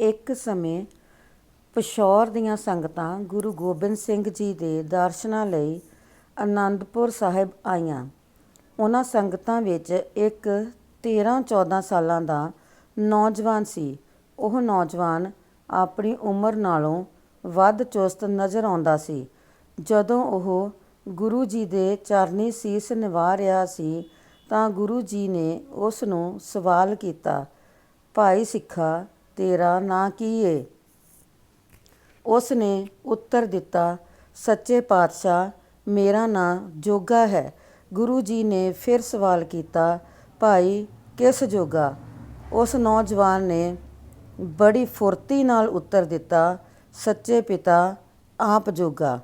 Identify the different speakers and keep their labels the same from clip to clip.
Speaker 1: ਇੱਕ ਸਮੇਂ ਪਿਸ਼ੌਰ ਦੀਆਂ ਸੰਗਤਾਂ ਗੁਰੂ ਗੋਬਿੰਦ ਸਿੰਘ ਜੀ ਦੇ ਦਰਸ਼ਨਾਂ ਲਈ ਅਨੰਦਪੁਰ ਸਾਹਿਬ ਆਈਆਂ। ਉਹਨਾਂ ਸੰਗਤਾਂ ਵਿੱਚ ਇੱਕ 13-14 ਸਾਲਾਂ ਦਾ ਨੌਜਵਾਨ ਸੀ। ਉਹ ਨੌਜਵਾਨ ਆਪਣੀ ਉਮਰ ਨਾਲੋਂ ਵੱਧ ਚੁਸਤ ਨਜ਼ਰ ਆਉਂਦਾ ਸੀ। ਜਦੋਂ ਉਹ ਗੁਰੂ ਜੀ ਦੇ ਚਰਨੀ ਸੀਸ ਨਿਵਾ ਰਿਹਾ ਸੀ ਤਾਂ ਗੁਰੂ ਜੀ ਨੇ ਉਸ ਨੂੰ ਸਵਾਲ ਕੀਤਾ, "ਭਾਈ ਸਿੱਖਾ, ਤੇਰਾ ਨਾਂ ਕੀ ਏ?" ਉਸ ਨੇ ਉੱਤਰ ਦਿੱਤਾ, "ਸੱਚੇ ਪਾਤਸ਼ਾਹ, ਮੇਰਾ ਨਾਂ ਜੋਗਾ ਹੈ।" ਗੁਰੂ ਜੀ ਨੇ ਫਿਰ ਸਵਾਲ ਕੀਤਾ, "ਭਾਈ, ਕਿਸ ਜੋਗਾ?" ਉਸ ਨੌਜਵਾਨ ਨੇ ਬੜੀ ਫੁਰਤੀ ਨਾਲ ਉੱਤਰ ਦਿੱਤਾ, "ਸੱਚੇ ਪਿਤਾ, ਆਪ ਜੋਗਾ।"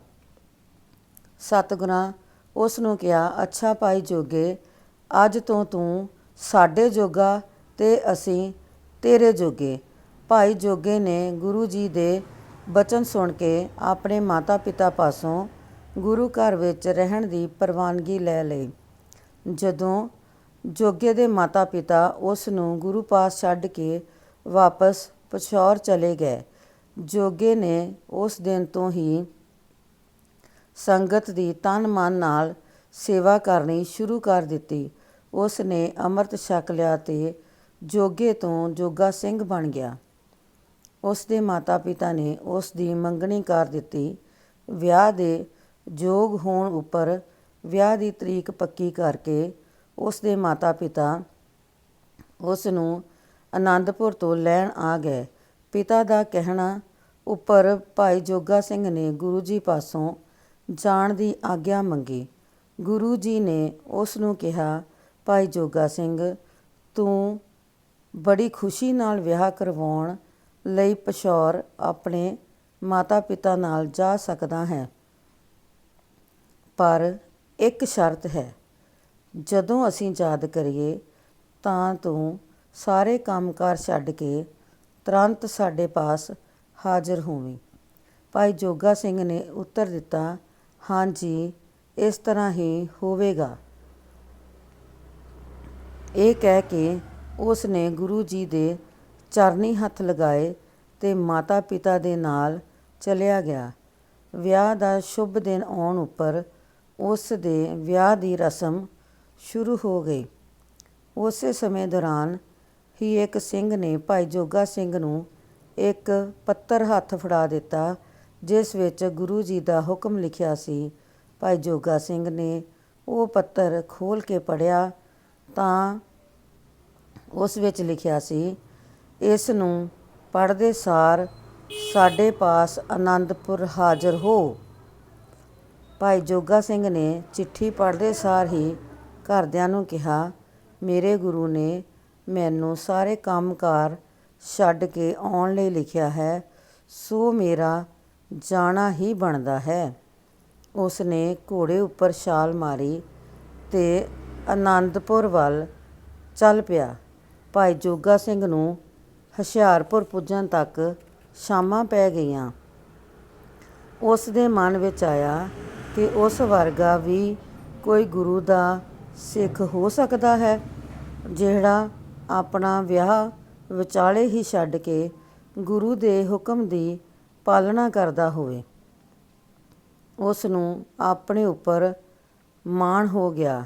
Speaker 1: ਸਤਿਗੁਰਾਂ ਉਸ ਨੂੰ ਕਿਹਾ, "ਅੱਛਾ ਭਾਈ ਜੋਗੇ, ਅੱਜ ਤੋਂ ਤੂੰ ਸਾਡੇ ਜੋਗਾ ਤੇ ਅਸੀਂ ਤੇਰੇ ਜੋਗੇ।" ਭਾਈ ਜੋਗੇ ਨੇ ਗੁਰੂ ਜੀ ਦੇ ਬਚਨ ਸੁਣ ਕੇ ਆਪਣੇ ਮਾਤਾ-ਪਿਤਾ ਪਾਸੋਂ ਗੁਰੂ ਘਰ ਵਿੱਚ ਰਹਿਣ ਦੀ ਪ੍ਰਵਾਨਗੀ ਲੈ ਲਈ। ਜਦੋਂ ਜੋਗੇ ਦੇ ਮਾਤਾ-ਪਿਤਾ ਉਸ ਨੂੰ ਗੁਰੂ ਪਾਸ ਛੱਡ ਕੇ ਵਾਪਸ ਪਿਸ਼ੌਰ ਚਲੇ ਗਏ, ਜੋਗੇ ਨੇ ਉਸ ਦਿਨ ਤੋਂ ਹੀ ਸੰਗਤ ਦੀ ਤਨ-ਮਨ ਨਾਲ ਸੇਵਾ ਕਰਨੀ ਸ਼ੁਰੂ ਕਰ ਦਿੱਤੀ। ਉਸ ਨੇ ਅੰਮ੍ਰਿਤ ਛਕ ਲਿਆ ਤੇ ਜੋਗੇ ਤੋਂ ਜੋਗਾ ਸਿੰਘ ਬਣ ਗਿਆ। ਉਸ ਦੇ ਮਾਤਾ-ਪਿਤਾ ਨੇ ਉਸ ਦੀ ਮੰਗਣੀ ਕਰ ਦਿੱਤੀ। ਵਿਆਹ ਦੇ ਯੋਗ ਹੋਣ ਉੱਪਰ ਵਿਆਹ ਦੀ ਤਰੀਕ ਪੱਕੀ ਕਰਕੇ ਉਸ ਦੇ ਮਾਤਾ-ਪਿਤਾ ਉਸ ਨੂੰ ਅਨੰਦਪੁਰ ਤੋਂ ਲੈਣ ਆ ਗਏ। ਪਿਤਾ ਦਾ ਕਹਿਣਾ ਉੱਪਰ ਭਾਈ ਜੋਗਾ ਸਿੰਘ ਨੇ ਗੁਰੂ ਜੀ ਪਾਸੋਂ ਜਾਣ ਦੀ ਆਗਿਆ ਮੰਗੀ। ਗੁਰੂ ਜੀ ਨੇ ਉਸ ਨੂੰ ਕਿਹਾ, "ਭਾਈ ਜੋਗਾ ਸਿੰਘ, ਤੂੰ ਬੜੀ ਖੁਸ਼ੀ ਨਾਲ ਵਿਆਹ ਕਰਵਾਉਣ ਲਈ ਪਿਸ਼ੌਰ ਆਪਣੇ ਮਾਤਾ-ਪਿਤਾ ਨਾਲ ਜਾ ਸਕਦਾ ਹੈ ਪਰ ਇੱਕ ਸ਼ਰਤ ਹੈ, ਜਦੋਂ ਅਸੀਂ ਯਾਦ ਕਰੀਏ ਤਾਂ ਤੂੰ ਸਾਰੇ ਕੰਮ-ਕਾਰ ਛੱਡ ਕੇ ਤੁਰੰਤ ਸਾਡੇ ਪਾਸ ਹਾਜ਼ਰ ਹੋਵੀਂ।" ਭਾਈ ਜੋਗਾ ਸਿੰਘ ਨੇ ਉੱਤਰ ਦਿੱਤਾ, "ਹਾਂ ਜੀ, ਇਸ ਤਰ੍ਹਾਂ ਹੀ ਹੋਵੇਗਾ।" ਇਹ ਕਹਿ ਕੇ ਉਸ ਨੇ ਗੁਰੂ ਜੀ ਦੇ ਚਰਨੀ ਹੱਥ ਲਗਾਏ ਤੇ ਮਾਤਾ-ਪਿਤਾ ਦੇ ਨਾਲ ਚਲਿਆ ਗਿਆ। ਵਿਆਹ ਦਾ ਸ਼ੁਭ ਦਿਨ ਆਉਣ ਉੱਪਰ ਉਸ ਦੇ ਵਿਆਹ ਦੀ ਰਸਮ ਸ਼ੁਰੂ ਹੋ ਗਈ। ਉਸੇ ਸਮੇਂ ਦੌਰਾਨ ਹੀ ਇੱਕ ਸਿੰਘ ਨੇ ਭਾਈ ਜੋਗਾ ਸਿੰਘ ਨੂੰ ਇੱਕ ਪੱਤਰ ਹੱਥ ਫੜਾ ਦਿੱਤਾ, ਜਿਸ ਵਿੱਚ ਗੁਰੂ ਜੀ ਦਾ ਹੁਕਮ ਲਿਖਿਆ ਸੀ। ਭਾਈ ਜੋਗਾ ਸਿੰਘ ਨੇ ਉਹ ਪੱਤਰ ਖੋਲ੍ਹ ਕੇ ਪੜ੍ਹਿਆ ਤਾਂ ਉਸ ਵਿੱਚ ਲਿਖਿਆ ਸੀ, "ਇਸ ਨੂੰ ਪੜ੍ਹਦੇ ਸਾਰ ਸਾਡੇ ਪਾਸ ਅਨੰਦਪੁਰ ਹਾਜ਼ਰ ਹੋ।" ਭਾਈ ਜੋਗਾ ਸਿੰਘ ਨੇ ਚਿੱਠੀ ਪੜ੍ਹਦੇ ਸਾਰ ਹੀ ਘਰਦਿਆਂ ਨੂੰ ਕਿਹਾ, "ਮੇਰੇ ਗੁਰੂ ਨੇ ਮੈਨੂੰ ਸਾਰੇ ਕੰਮ-ਕਾਰ ਛੱਡ ਕੇ ਆਉਣ ਲਈ ਲਿਖਿਆ ਹੈ, ਸੋ ਮੇਰਾ ਜਾਣਾ ਹੀ ਬਣਦਾ ਹੈ।" ਉਸ ਨੇ ਘੋੜੇ ਉੱਪਰ ਛਾਲ ਮਾਰੀ ਤੇ ਅਨੰਦਪੁਰ ਵੱਲ ਚੱਲ ਪਿਆ। ਭਾਈ ਜੋਗਾ ਸਿੰਘ ਨੂੰ ਹੁਸ਼ਿਆਰਪੁਰ ਪੁੱਜਣ ਤੱਕ ਸ਼ਾਮਾਂ ਪੈ ਗਈਆਂ। ਉਸ ਦੇ ਮਨ ਵਿੱਚ ਆਇਆ ਕਿ ਉਸ ਵਰਗਾ ਵੀ ਕੋਈ ਗੁਰੂ ਦਾ ਸਿੱਖ ਹੋ ਸਕਦਾ ਹੈ, ਜਿਹੜਾ ਆਪਣਾ ਵਿਆਹ ਵਿਚਾਲੇ ਹੀ ਛੱਡ ਕੇ ਗੁਰੂ ਦੇ ਹੁਕਮ ਦੀ ਪਾਲਣਾ ਕਰਦਾ ਹੋਵੇ। ਉਸ ਨੂੰ ਆਪਣੇ ਉੱਪਰ ਮਾਣ ਹੋ ਗਿਆ।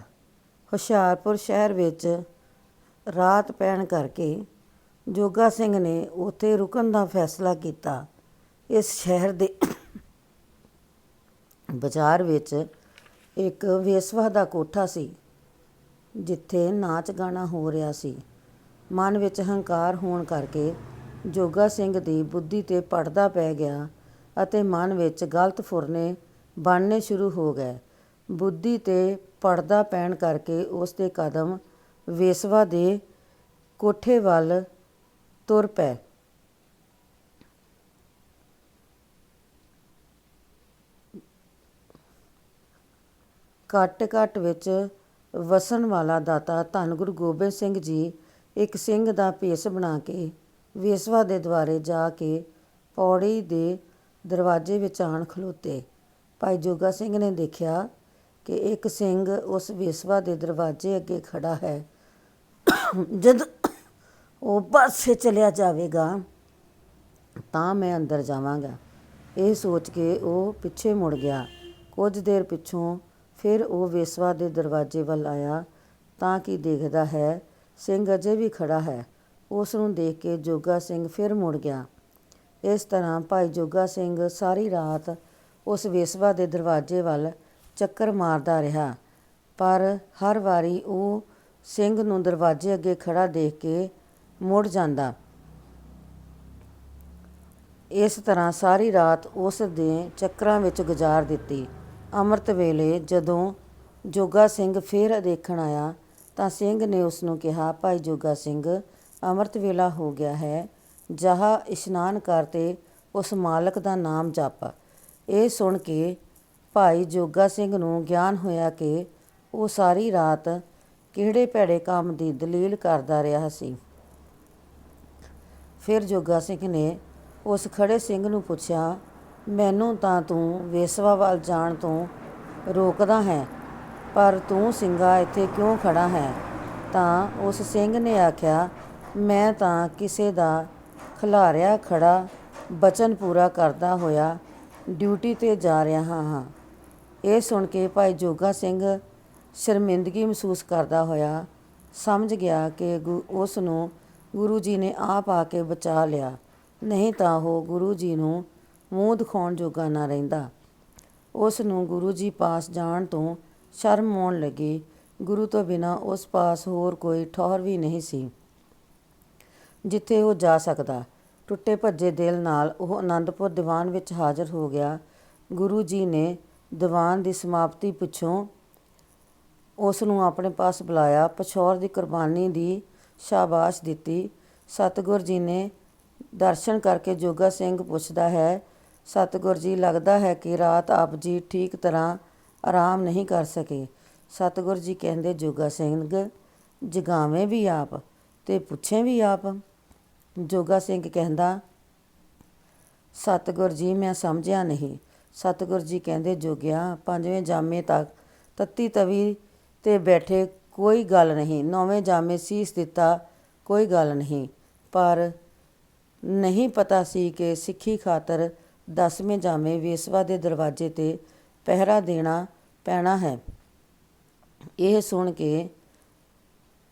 Speaker 1: ਹੁਸ਼ਿਆਰਪੁਰ ਸ਼ਹਿਰ ਵਿੱਚ ਰਾਤ ਪੈਣ ਕਰਕੇ ਜੋਗਾ ਸਿੰਘ ਨੇ ਉੱਥੇ ਰੁਕਣ ਦਾ ਫੈਸਲਾ ਕੀਤਾ। ਇਸ ਸ਼ਹਿਰ ਦੇ ਬਾਜ਼ਾਰ ਵਿੱਚ ਇੱਕ ਵੇਸਵਾ ਦਾ ਕੋਠਾ ਸੀ, ਜਿੱਥੇ ਨਾਚ-ਗਾਣਾ ਹੋ ਰਿਹਾ ਸੀ। ਮਨ ਵਿੱਚ ਹੰਕਾਰ ਹੋਣ ਕਰਕੇ ਜੋਗਾ ਸਿੰਘ ਦੀ ਬੁੱਧੀ 'ਤੇ ਪੜਦਾ ਪੈ ਗਿਆ ਅਤੇ ਮਨ ਵਿੱਚ ਗਲਤ ਫੁਰਨੇ ਬਣਨੇ ਸ਼ੁਰੂ ਹੋ ਗਏ। ਬੁੱਧੀ 'ਤੇ ਪੜਦਾ ਪੈਣ ਕਰਕੇ ਉਸ ਦੇ ਕਦਮ ਵੇਸਵਾ ਦੇ ਕੋਠੇ ਵੱਲ ਤੁਰ ਪਏ। ਘੱਟ-ਘੱਟ ਵਿੱਚ ਵਸਣ ਵਾਲਾ ਦਾਤਾ ਧੰਨ ਗੁਰੂ ਗੋਬਿੰਦ ਸਿੰਘ ਜੀ ਇੱਕ ਸਿੰਘ ਦਾ ਭੇਸ ਬਣਾ ਕੇ ਵੇਸਵਾ ਦੇ ਦੁਆਰੇ ਜਾ ਕੇ ਪੌੜੀ ਦੇ ਦਰਵਾਜ਼ੇ ਵਿੱਚ ਆਣ ਖਲੋਤੇ। ਭਾਈ ਜੋਗਾ ਸਿੰਘ ਨੇ ਦੇਖਿਆ ਕਿ ਇੱਕ ਸਿੰਘ ਉਸ ਵੇਸਵਾ ਦੇ ਦਰਵਾਜ਼ੇ ਅੱਗੇ ਖੜ੍ਹਾ ਹੈ। ਜਦ ਉਹ ਪਾਸੇ ਚਲਿਆ ਜਾਵੇਗਾ, ਤਾਂ ਮੈਂ ਅੰਦਰ ਜਾਵਾਂਗਾ। ਇਹ ਸੋਚ ਕੇ ਉਹ ਪਿੱਛੇ ਮੁੜ ਗਿਆ। ਕੁਝ ਦੇਰ ਪਿੱਛੋਂ ਫਿਰ ਉਹ ਵੇਸਵਾ ਦੇ ਦਰਵਾਜ਼ੇ ਵੱਲ ਆਇਆ, ਤਾਂ ਕਿ ਦੇਖਦਾ ਹੈ, ਸਿੰਘ ਅਜੇ ਵੀ ਖੜਾ ਹੈ। ਉਸ ਨੂੰ ਦੇਖ ਕੇ ਜੋਗਾ ਸਿੰਘ ਫਿਰ ਮੁੜ ਗਿਆ। ਇਸ ਤਰ੍ਹਾਂ ਭਾਈ ਜੋਗਾ ਸਿੰਘ ਸਾਰੀ ਰਾਤ ਉਸ ਵੇਸਵਾ ਦੇ ਦਰਵਾਜ਼ੇ ਵੱਲ ਚੱਕਰ ਮਾਰਦਾ ਰਿਹਾ। ਪਰ ਹਰ ਵਾਰੀ ਉਹ ਸਿੰਘ ਨੂੰ ਦਰਵਾਜ਼ੇ ਅੱਗੇ ਖੜਾ ਦੇਖ ਕੇ ਮੁੜ ਜਾਂਦਾ। ਇਸ ਤਰ੍ਹਾਂ ਸਾਰੀ ਰਾਤ ਉਸ ਦੇ ਚੱਕਰਾਂ ਵਿੱਚ ਗੁਜ਼ਾਰ ਦਿੱਤੀ। ਅੰਮ੍ਰਿਤ ਵੇਲੇ ਜਦੋਂ ਜੋਗਾ ਸਿੰਘ ਫੇਰ ਦੇਖਣ ਆਇਆ, ਤਾਂ ਸਿੰਘ ਨੇ ਉਸ ਨੂੰ ਕਿਹਾ, ਭਾਈ ਜੋਗਾ ਸਿੰਘ, ਅੰਮ੍ਰਿਤ ਵੇਲਾ ਹੋ ਗਿਆ ਹੈ। ਜਹਾ ਇਸ਼ਨਾਨ ਕਰ ਤੇ ਉਸ ਮਾਲਕ ਦਾ ਨਾਮ ਜਪ। ਇਹ ਸੁਣ ਕੇ ਭਾਈ ਜੋਗਾ ਸਿੰਘ ਨੂੰ ਗਿਆਨ ਹੋਇਆ ਕਿ ਉਹ ਸਾਰੀ ਰਾਤ ਕਿਹੜੇ ਭੈੜੇ ਕੰਮ ਦੀ ਦਲੀਲ ਕਰਦਾ ਰਿਹਾ ਸੀ। ਫਿਰ ਜੋਗਾ ਸਿੰਘ ਨੇ ਉਸ ਖੜੇ ਸਿੰਘ ਨੂੰ ਪੁੱਛਿਆ, ਮੈਨੂੰ ਤਾਂ ਤੂੰ ਵੇਸਵਾ ਵੱਲ ਜਾਣ ਤੋਂ ਰੋਕਦਾ ਹੈ, ਪਰ ਤੂੰ ਸਿੰਘਾ ਇੱਥੇ ਕਿਉਂ ਖੜਾ ਹੈ? ਤਾਂ ਉਸ ਸਿੰਘ ਨੇ ਆਖਿਆ, ਮੈਂ ਤਾਂ ਕਿਸੇ ਦਾ ਖਿਲਾਰਿਆ ਖੜਾ ਬਚਨ ਪੂਰਾ ਕਰਦਾ ਹੋਇਆ ਡਿਊਟੀ ਤੇ ਜਾ ਰਿਹਾ ਹਾਂ। ਇਹ ਸੁਣ ਕੇ ਭਾਈ ਜੋਗਾ ਸਿੰਘ ਸ਼ਰਮਿੰਦਗੀ ਮਹਿਸੂਸ ਕਰਦਾ ਹੋਇਆ ਸਮਝ ਗਿਆ ਕਿ ਗੁ- ਉਸ ਨੂੰ ਗੁਰੂ ਜੀ ਨੇ ਆਪ ਆ ਕੇ ਬਚਾ ਲਿਆ। ਨਹੀਂ ਤਾਂ ਉਹ ਗੁਰੂ ਜੀ ਨੂੰ ਮੂੰਹ ਦਿਖਾਉਣ ਜੋਗਾ ਨਾ ਰਹਿੰਦਾ। ਉਸ ਨੂੰ ਗੁਰੂ ਜੀ ਪਾਸ ਜਾਣ ਤੋਂ ਸ਼ਰਮ ਆਉਣ ਲੱਗੀ। ਗੁਰੂ ਤੋਂ ਬਿਨਾ ਉਸ ਪਾਸ ਹੋਰ ਕੋਈ ਠੌਰ ਵੀ ਨਹੀਂ ਸੀ। ਜਿੱਥੇ ਉਹ ਜਾ ਸਕਦਾ, ਟੁੱਟੇ ਭੱਜੇ ਦਿਲ ਨਾਲ ਉਹ ਆਨੰਦਪੁਰ ਦੀਵਾਨ ਵਿੱਚ ਹਾਜ਼ਰ ਹੋ ਗਿਆ। ਗੁਰੂ ਜੀ ਨੇ ਦੀਵਾਨ ਦੀ ਸਮਾਪਤੀ ਪਿੱਛੋਂ ਉਸ ਨੂੰ ਆਪਣੇ ਪਾਸ ਬੁਲਾਇਆ। ਪਛੌਰ ਦੀ ਕੁਰਬਾਨੀ ਦੀ ਸ਼ਾਬਾਸ਼ ਦਿੱਤੀ। ਸਤਿਗੁਰ ਜੀ ਨੇ ਦਰਸ਼ਨ ਕਰਕੇ ਜੋਗਾ ਸਿੰਘ ਪੁੱਛਦਾ ਹੈ, ਸਤਿਗੁਰ ਜੀ, ਲੱਗਦਾ ਹੈ ਕਿ ਰਾਤ ਆਪ ਜੀ ਠੀਕ ਤਰ੍ਹਾਂ ਆਰਾਮ ਨਹੀਂ ਕਰ ਸਕੇ? ਸਤਿਗੁਰ ਜੀ ਕਹਿੰਦੇ, ਜੋਗਾ ਸਿੰਘ, ਜਗਾਵੇਂ ਵੀ ਆਪ ਤੇ ਪੁੱਛੇ ਵੀ ਆਪ। ਜੋਗਾ ਸਿੰਘ ਕਹਿੰਦਾ, ਸਤਿਗੁਰ ਜੀ, ਮੈਂ ਸਮਝਿਆ ਨਹੀਂ। ਸਤਿਗੁਰ ਜੀ ਕਹਿੰਦੇ, ਜੋਗਿਆ, ਪੰਜਵੇਂ ਜਾਮੇ ਤੱਕ ਤੱਤੀ ਤਵੀ ਤੇ ਬੈਠੇ ਕੋਈ ਗੱਲ ਨਹੀਂ। ਨੌਵੇਂ ਜਾਮੇ ਸੀਸ ਦਿੱਤਾ, ਕੋਈ ਗੱਲ ਨਹੀਂ। ਪਰ ਨਹੀਂ ਪਤਾ ਸੀ ਕਿ ਸਿੱਖੀ ਖਾਤਰ ਦਸਵੇਂ ਜਾਮੇ ਵੇਸਵਾ ਦੇ ਦਰਵਾਜ਼ੇ ਤੇ ਪਹਿਰਾ ਦੇਣਾ ਪੈਣਾ ਹੈ। ਇਹ ਸੁਣ ਕੇ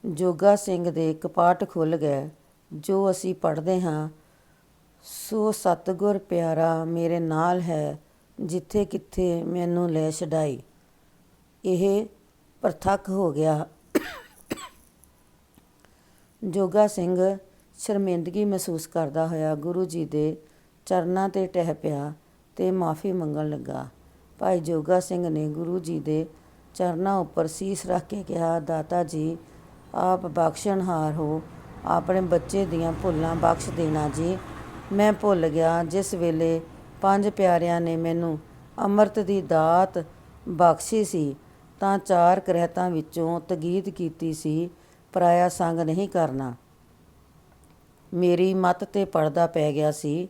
Speaker 1: ਜੋਗਾ ਸਿੰਘ ਦੇ ਕਪਾਟ ਖੁੱਲ ਗਏ। ਜੋ ਅਸੀਂ ਪੜ੍ਹਦੇ ਹਾਂ, ਸੋ ਸਤਿਗੁਰ ਪਿਆਰਾ ਮੇਰੇ ਨਾਲ ਹੈ ਜਿੱਥੇ ਕਿੱਥੇ ਮੈਨੂੰ ਲੈ ਛਡਾਈ। ਇਹ ਪ੍ਰਤੱਖ ਹੋ ਗਿਆ। ਜੋਗਾ ਸਿੰਘ ਸ਼ਰਮਿੰਦਗੀ ਮਹਿਸੂਸ ਕਰਦਾ ਹੋਇਆ ਗੁਰੂ ਜੀ ਦੇ ਚਰਨਾਂ ਤੇ ਟਹਿ ਪਿਆ ਤੇ ਮਾਫੀ ਮੰਗਣ ਲੱਗਾ। ਭਾਈ ਜੋਗਾ ਸਿੰਘ ਨੇ ਗੁਰੂ ਜੀ ਦੇ ਚਰਨਾਂ ਉੱਪਰ ਸੀਸ ਰੱਖ ਕੇ ਕਿਹਾ, ਦਾਤਾ ਜੀ, ਆਪ ਬਖਸ਼ਣਹਾਰ ਹੋ। ਆਪਣੇ ਬੱਚੇ ਦੀਆਂ ਭੁੱਲਾਂ ਬਖਸ਼ ਦੇਣਾ ਜੀ। ਮੈਂ ਭੁੱਲ ਗਿਆ। ਜਿਸ ਵੇਲੇ ਪੰਜ ਪਿਆਰਿਆਂ ਨੇ ਮੈਨੂੰ ਅੰਮ੍ਰਿਤ ਦੀ ਦਾਤ ਬਖਸ਼ੀ ਸੀ ਤਾਂ ਚਾਰ ਕਰਹਿਤਾਂ ਵਿੱਚੋਂ ਤਗੀਦ ਕੀਤੀ ਸੀ, ਪਰਾਇਆ ਸੰਗ ਨਹੀਂ ਕਰਨਾ। ਮੇਰੀ ਮੱਤ ਤੇ ਪਰਦਾ ਪੈ ਗਿਆ ਸੀ।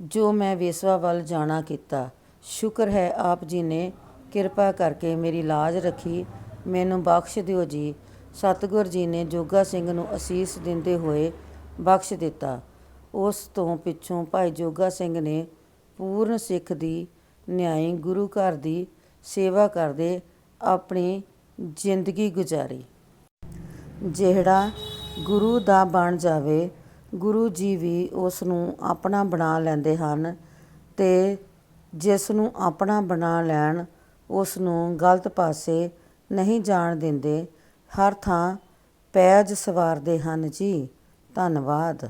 Speaker 1: ਜੋ ਮੈਂ ਵੇਸਵਾ ਵੱਲ ਜਾਣਾ ਕੀਤਾ, ਸ਼ੁਕਰ ਹੈ ਆਪ ਜੀ ਨੇ ਕਿਰਪਾ ਕਰਕੇ ਮੇਰੀ ਲਾਜ ਰੱਖੀ, ਮੈਨੂੰ ਬਖਸ਼ ਦਿਓ ਜੀ। ਸਤਿਗੁਰ ਜੀ ਨੇ ਜੋਗਾ ਸਿੰਘ ਨੂੰ ਅਸੀਸ ਦਿੰਦੇ ਹੋਏ ਬਖਸ਼ ਦਿੱਤਾ। ਉਸ ਤੋਂ ਪਿੱਛੋਂ ਭਾਈ ਜੋਗਾ ਸਿੰਘ ਨੇ ਪੂਰਨ ਸਿੱਖ ਦੀ, ਨਿਆਈ ਗੁਰੂ ਘਰ ਦੀ ਸੇਵਾ ਕਰਦੇ ਆਪਣੀ ਜ਼ਿੰਦਗੀ ਗੁਜ਼ਾਰੀ। ਜਿਹੜਾ ਗੁਰੂ ਦਾ ਬਣ ਜਾਵੇ, ਗੁਰੂ ਜੀ ਵੀ ਉਸ ਨੂੰ ਆਪਣਾ ਬਣਾ ਲੈਂਦੇ ਹਨ ਅਤੇ ਜਿਸ ਨੂੰ ਆਪਣਾ ਬਣਾ ਲੈਣ ਉਸ ਨੂੰ ਗਲਤ ਪਾਸੇ ਨਹੀਂ ਜਾਣ ਦਿੰਦੇ, ਹਰ ਥਾਂ ਪੈਜ ਸਵਾਰਦੇ ਹਨ ਜੀ। ਧੰਨਵਾਦ।